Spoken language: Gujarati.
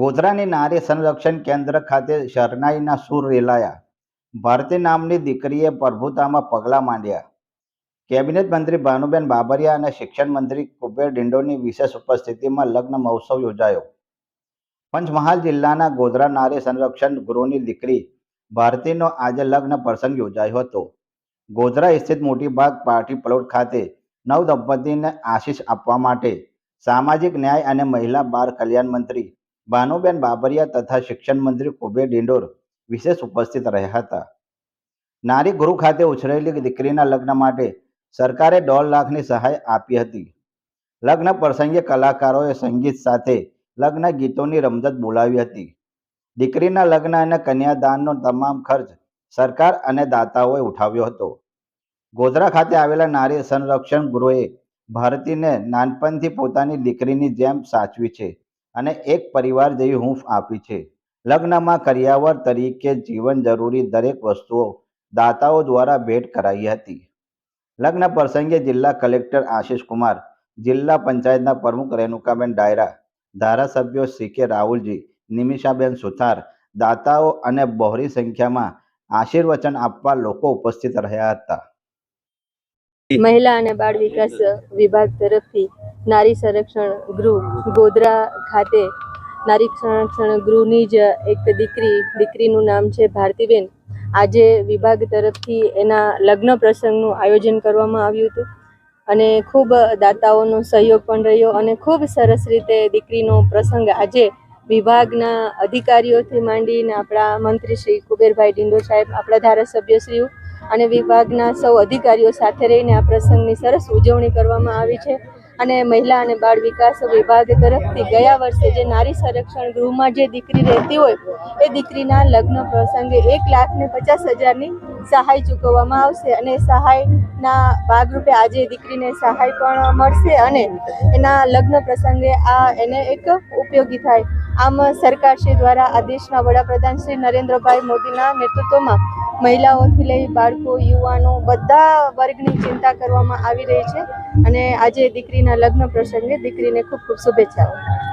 ગોધરાની નારી સંરક્ષણ કેન્દ્ર ખાતે શરણાઈના સૂર રેલાયા. ભારતી નામની દીકરીએ પ્રભુતામાં પગલાં માંડ્યા. કેબિનેટ મંત્રી ભાનુબેન બાબરિયા અને શિક્ષણ મંત્રી કુબેર ડિંડોની વિશેષ ઉપસ્થિતિમાં લગ્ન મહોત્સવ યોજાયો. પંચમહાલ જિલ્લાના ગોધરા નારી સંરક્ષણ ગૃહની દીકરી ભારતીનો આજે લગ્ન પ્રસંગ યોજાયો હતો. ગોધરા સ્થિત મોટીબાગ પાર્ટી પ્લોટ ખાતે નવ દંપતીને આશીષ આપવા માટે સામાજિક ન્યાય અને મહિલા બાળ કલ્યાણ મંત્રી ભાનુબેન બાબરિયા તથા શિક્ષણ મંત્રી કુબેર ડિંડોર વિશેષ ઉપસ્થિત રહ્યા હતા. નારી ગૃહ ખાતે ઉછરેલી દીકરીના લગ્ન માટે સરકારે દોઢ લાખની સહાય આપી હતી. લગ્ન પ્રસંગે કલાકારોએ સંગીત સાથે લગ્ન ગીતોની રમઝટ બોલાવી હતી. દીકરીના લગ્ન અને કન્યાદાનનો તમામ ખર્ચ સરકાર અને દાતાઓએ ઉઠાવ્યો હતો. ગોધરા ખાતે આવેલા નારી સંરક્ષણ ગૃહે ભારતીને નાનપણથી પોતાની દીકરીની જેમ સાચવી છે. અને એક પરિવાર જેવી હૂંફ આપી છે. લગ્નમાં કર્યાવર તરીકે જીવન જરૂરી દરેક વસ્તુઓ દાતાઓ દ્વારા ભેટ કરાઈ હતી. લગ્ન પ્રસંગે જિલ્લા કલેક્ટર આશિષ કુમાર, જિલ્લા પંચાયતના પ્રમુખ રેણુકાબેન ડાયરા, ધારાસભ્યો સી કે રાહુલજી, નિમિષાબેન સુથાર, દાતાઓ અને બહોળી સંખ્યામાં આશીર્વચન આપવા લોકો ઉપસ્થિત રહ્યા હતા. મહિલા અને બાળ વિકાસ વિભાગ તરફથી નારી સંરક્ષણ ગૃહ, ગોધરા ખાતે નારી સંરક્ષણ ગૃહની જ એક દીકરી, દીકરીનું નામ છે ભારતીબેન. આજે વિભાગ તરફથી એના લગ્ન પ્રસંગનું આયોજન કરવામાં આવ્યું હતું અને ખૂબ દાતાઓનો સહયોગ પણ રહ્યો અને ખૂબ સરસ રીતે દીકરીનો પ્રસંગ આજે વિભાગના અધિકારીઓથી માંડીને આપણા મંત્રી શ્રી કુબેરભાઈ ડિંડો સાહેબ, આપણા ધારાસભ્યશ્રીઓ અને વિભાગના સૌ અધિકારીઓ સાથે રહીને આ પ્રસંગની સરસ ઉજવણી કરવામાં આવી છે. અને મહિલા અને બાળ વિકાસ વિભાગ તરફથી ગયા વર્ષે જે નારી સંરક્ષણ ગૃહમાં જે દીકરી રહેતી હોય, એ દીકરીના લગ્ન પ્રસંગે એક લાખ ને પચાસ હજારની સહાય ચૂકવવામાં આવશે અને સહાયના ભાગરૂપે આજે દીકરીને સહાય પણ મળશે અને એના લગ્ન પ્રસંગે આ એને એક ઉપયોગી થાય. આમ સરકારશ્રી દ્વારા આ દેશના વડાપ્રધાન શ્રી નરેન્દ્રભાઈ મોદીના નેતૃત્વમાં મહિલાઓથી લઈ બાળકો, યુવાનો બધા વર્ગની ચિંતા કરવામાં આવી રહી છે. અને આજે દીકરીના લગ્ન પ્રસંગે દીકરીને ખૂબ ખૂબ શુભેચ્છાઓ.